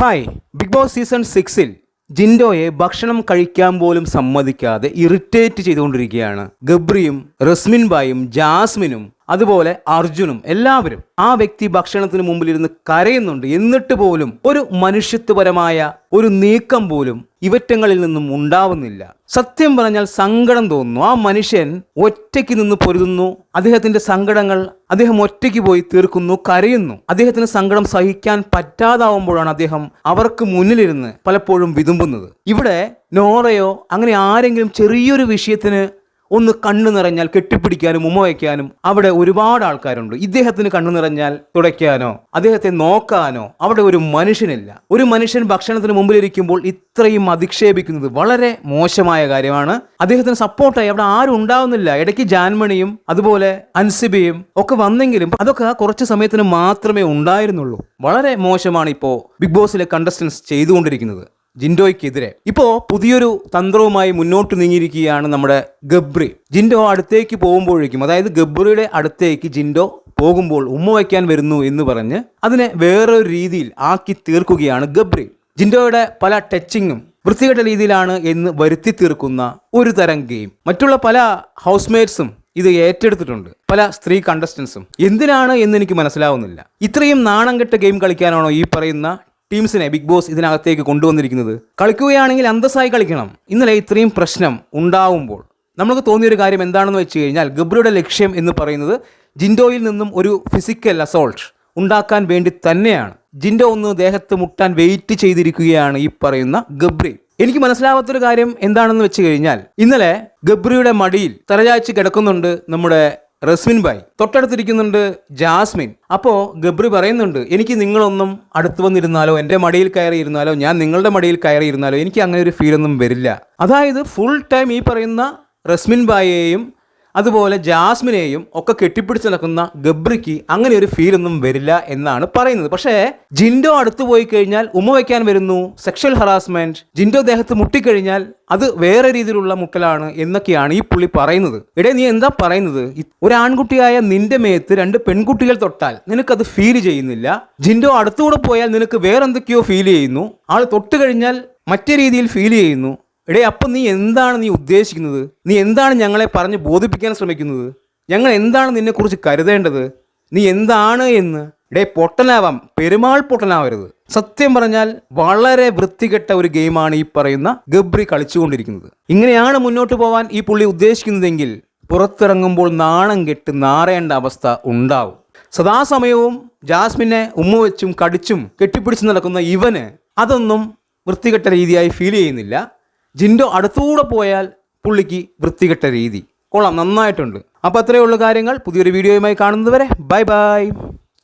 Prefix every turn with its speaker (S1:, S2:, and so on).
S1: Hi. Big boss season സിക്സിൽ ജിൻഡോയെ ഭക്ഷണം കഴിക്കാൻ പോലും സമ്മതിക്കാതെ ഇറിറ്റേറ്റ് ചെയ്തുകൊണ്ടിരിക്കുകയാണ്. ഗബ്രിയും റസ്മിൻ ബായും ജാസ്മിനും അതുപോലെ അർജുനും എല്ലാവരും ആ വ്യക്തി ഭക്ഷണത്തിന് മുമ്പിൽ ഇരുന്ന് കരയുന്നുണ്ട്. എന്നിട്ട് പോലും ഒരു മനുഷ്യത്വപരമായ ഒരു നീക്കം പോലും ഇവറ്റങ്ങളിൽ നിന്നും ഉണ്ടാവുന്നില്ല. സത്യം പറഞ്ഞാൽ സങ്കടം തോന്നുന്നു. ആ മനുഷ്യൻ ഒറ്റയ്ക്ക് നിന്ന് പൊരുതുന്നു. അദ്ദേഹത്തിന്റെ സങ്കടങ്ങൾ അദ്ദേഹം ഒറ്റയ്ക്ക് പോയി തീർക്കുന്നു കരയുന്നു. അദ്ദേഹത്തിന് സങ്കടം സഹിക്കാൻ പറ്റാതാവുമ്പോഴാണ് അദ്ദേഹം അവർക്ക് മുന്നിലിരുന്ന് പലപ്പോഴും വിതുമ്പുന്നത്. ഇവിടെ നോറയോ അങ്ങനെ ആരെങ്കിലും ചെറിയൊരു വിഷയത്തിന് ഒന്ന് കണ്ണു നിറഞ്ഞാൽ കെട്ടിപ്പിടിക്കാനും ഉമ്മ വയ്ക്കാനും അവിടെ ഒരുപാട് ആൾക്കാരുണ്ട്. ഇദ്ദേഹത്തിന് കണ്ണു നിറഞ്ഞാൽ തുടയ്ക്കാനോ അദ്ദേഹത്തെ നോക്കാനോ അവിടെ ഒരു മനുഷ്യനില്ല. ഒരു മനുഷ്യൻ ഭക്ഷണത്തിന് മുമ്പിലിരിക്കുമ്പോൾ ഇത്രയും അധിക്ഷേപിക്കുന്നത് വളരെ മോശമായ കാര്യമാണ്. അദ്ദേഹത്തിന് സപ്പോർട്ടായി അവിടെ ആരും ഉണ്ടാവുന്നില്ല. ഇടയ്ക്ക് ജാൻമണിയും അതുപോലെ അൻസിബിയും ഒക്കെ വന്നെങ്കിലും അതൊക്കെ കുറച്ച് സമയത്തിന് മാത്രമേ ഉണ്ടായിരുന്നുള്ളൂ. വളരെ മോശമാണ് ഇപ്പോൾ ബിഗ് ബോസിലെ കണ്ടസ്റ്റൻസ് ചെയ്തുകൊണ്ടിരിക്കുന്നത്. ജിൻഡോയ്ക്കെതിരെ. ഇപ്പോ പുതിയൊരു തന്ത്രവുമായി മുന്നോട്ട് നീങ്ങിയിരിക്കുകയാണ് നമ്മുടെ ഗബ്രി. ജിൻഡോ അടുത്തേക്ക് പോകുമ്പോഴേക്കും അതായത് ഗബ്രിയുടെ അടുത്തേക്ക് ജിൻഡോ പോകുമ്പോൾ ഉമ്മ വയ്ക്കാൻ വരുന്നു എന്ന് പറഞ്ഞ് അതിനെ വേറൊരു രീതിയിൽ ആക്കി തീർക്കുകയാണ് ഗബ്രി. ജിൻഡോയുടെ പല ടച്ചിങ്ങും വൃത്തികെട്ട രീതിയിലാണ് എന്ന് വരുത്തി തീർക്കുന്ന ഒരു തരം ഗെയിം. മറ്റുള്ള പല ഹൗസ്മേറ്റ്സും ഇത് ഏറ്റെടുത്തിട്ടുണ്ട്. പല സ്ത്രീ കണ്ടസ്റ്റൻസും. എന്തിനാണ് എന്ന് എനിക്ക് മനസ്സിലാവുന്നില്ല. ഇത്രയും നാണം കെട്ട ഗെയിം കളിക്കാനാണോ ഈ പറയുന്ന ടീംസിനെ ബിഗ് ബോസ് ഇതിനകത്തേക്ക് കൊണ്ടുവന്നിരിക്കുന്നത്. കളിക്കുകയാണെങ്കിൽ അന്തസ്സായി കളിക്കണം. ഇന്നലെ ഇത്രയും പ്രശ്നം ഉണ്ടാവുമ്പോൾ നമുക്ക് തോന്നിയൊരു കാര്യം എന്താണെന്ന് വെച്ച് കഴിഞ്ഞാൽ ഗബ്രിയുടെ ലക്ഷ്യം എന്ന് പറയുന്നത് ജിൻഡോയിൽ നിന്നും ഒരു ഫിസിക്കൽ അസോൾട്ട് ഉണ്ടാക്കാൻ വേണ്ടി തന്നെയാണ്. ജിൻഡോ ഒന്ന് ദേഹത്ത് മുട്ടാൻ വെയിറ്റ് ചെയ്തിരിക്കുകയാണ് ഈ പറയുന്ന ഗബ്രി. എനിക്ക് മനസ്സിലാവാത്തൊരു കാര്യം എന്താണെന്ന് വെച്ച് കഴിഞ്ഞാൽ ഇന്നലെ ഗബ്രിയുടെ മടിയിൽ തലചായ്ച്ച് കിടക്കുന്നുണ്ട് നമ്മുടെ റസ്മിൻ ബായ് തൊട്ടടുത്തിരിക്കുന്നുണ്ട് ജാസ്മിൻ. അപ്പോൾ ഗബ്രി പറയുന്നുണ്ട് എനിക്ക് നിങ്ങളൊന്നും അടുത്ത് വന്നിരുന്നാലോ എന്റെ മടിയിൽ കയറി ഇരുന്നാലോ ഞാൻ നിങ്ങളുടെ മടിയിൽ കയറി ഇരുന്നാലോ എനിക്ക് അങ്ങനെ ഒരു ഫീലൊന്നും വരില്ല. അതായത് ഫുൾ ടൈം ഈ പറയുന്ന റസ്മിൻ ബായെയും അതുപോലെ ജാസ്മിനെയും ഒക്കെ കെട്ടിപ്പിടിച്ച് നടക്കുന്ന ഗബ്രിക്ക് അങ്ങനെ ഒരു ഫീൽ ഒന്നും വരില്ല എന്നാണ് പറയുന്നത്. പക്ഷേ ജിൻഡോ അടുത്തു പോയി കഴിഞ്ഞാൽ ഉമ്മ വയ്ക്കാൻ വരുന്നു സെക്ഷൽ ഹറാസ്മെന്റ് ജിൻഡോ ദേഹത്ത് മുട്ടിക്കഴിഞ്ഞാൽ അത് വേറെ രീതിയിലുള്ള മുട്ടലാണ് എന്നൊക്കെയാണ് ഈ പുള്ളി പറയുന്നത്. ഇടേ നീ എന്താ പറയുന്നത്? ഒരു ആൺകുട്ടിയായ നിന്റെ മേത്ത് രണ്ട് പെൺകുട്ടികൾ തൊട്ടാൽ നിനക്കത് ഫീൽ ചെയ്യുന്നില്ല. ജിൻഡോ അടുത്തുകൂടെ പോയാൽ നിനക്ക് വേറെന്തൊക്കെയോ ഫീൽ ചെയ്യുന്നു. ആൾ തൊട്ട് കഴിഞ്ഞാൽ മറ്റേ രീതിയിൽ ഫീൽ ചെയ്യുന്നു. എടേ അപ്പം നീ എന്താണ് നീ ഉദ്ദേശിക്കുന്നത്? നീ എന്താണ് ഞങ്ങളെ പറഞ്ഞ് ബോധിപ്പിക്കാൻ ശ്രമിക്കുന്നത്? ഞങ്ങൾ എന്താണ് നിന്നെക്കുറിച്ച് കരുതേണ്ടത്? നീ എന്താണ് എന്ന്? ഇടേ പൊട്ടനാവാം. പെരുമാൾ പൊട്ടനാവരുത്. സത്യം പറഞ്ഞാൽ വളരെ വൃത്തികെട്ട ഒരു ഗെയിമാണ് ഈ പറയുന്ന ഗബ്രി കളിച്ചുകൊണ്ടിരിക്കുന്നത്. ഇങ്ങനെയാണ് മുന്നോട്ട് പോവാൻ ഈ പുള്ളി ഉദ്ദേശിക്കുന്നതെങ്കിൽ പുറത്തിറങ്ങുമ്പോൾ നാണം കെട്ട് നാറേണ്ട അവസ്ഥ ഉണ്ടാവും. സദാസമയവും ജാസ്മിനെ ഉമ്മ വെച്ചും കടിച്ചും കെട്ടിപ്പിടിച്ച് നടക്കുന്ന ഇവന് അതൊന്നും വൃത്തികെട്ട രീതിയായി ഫീൽ ചെയ്യുന്നില്ല. ജിൻഡോ അടുത്തുകൂടെ പോയാൽ പുള്ളിക്ക് വൃത്തികെട്ട രീതി. കൊള്ളാം നന്നായിട്ടുണ്ട്. അപ്പോൾ അത്രയേ ഉള്ളൂ കാര്യങ്ങൾ. പുതിയൊരു വീഡിയോയുമായി കാണുന്നതുവരെ ബൈ ബൈ.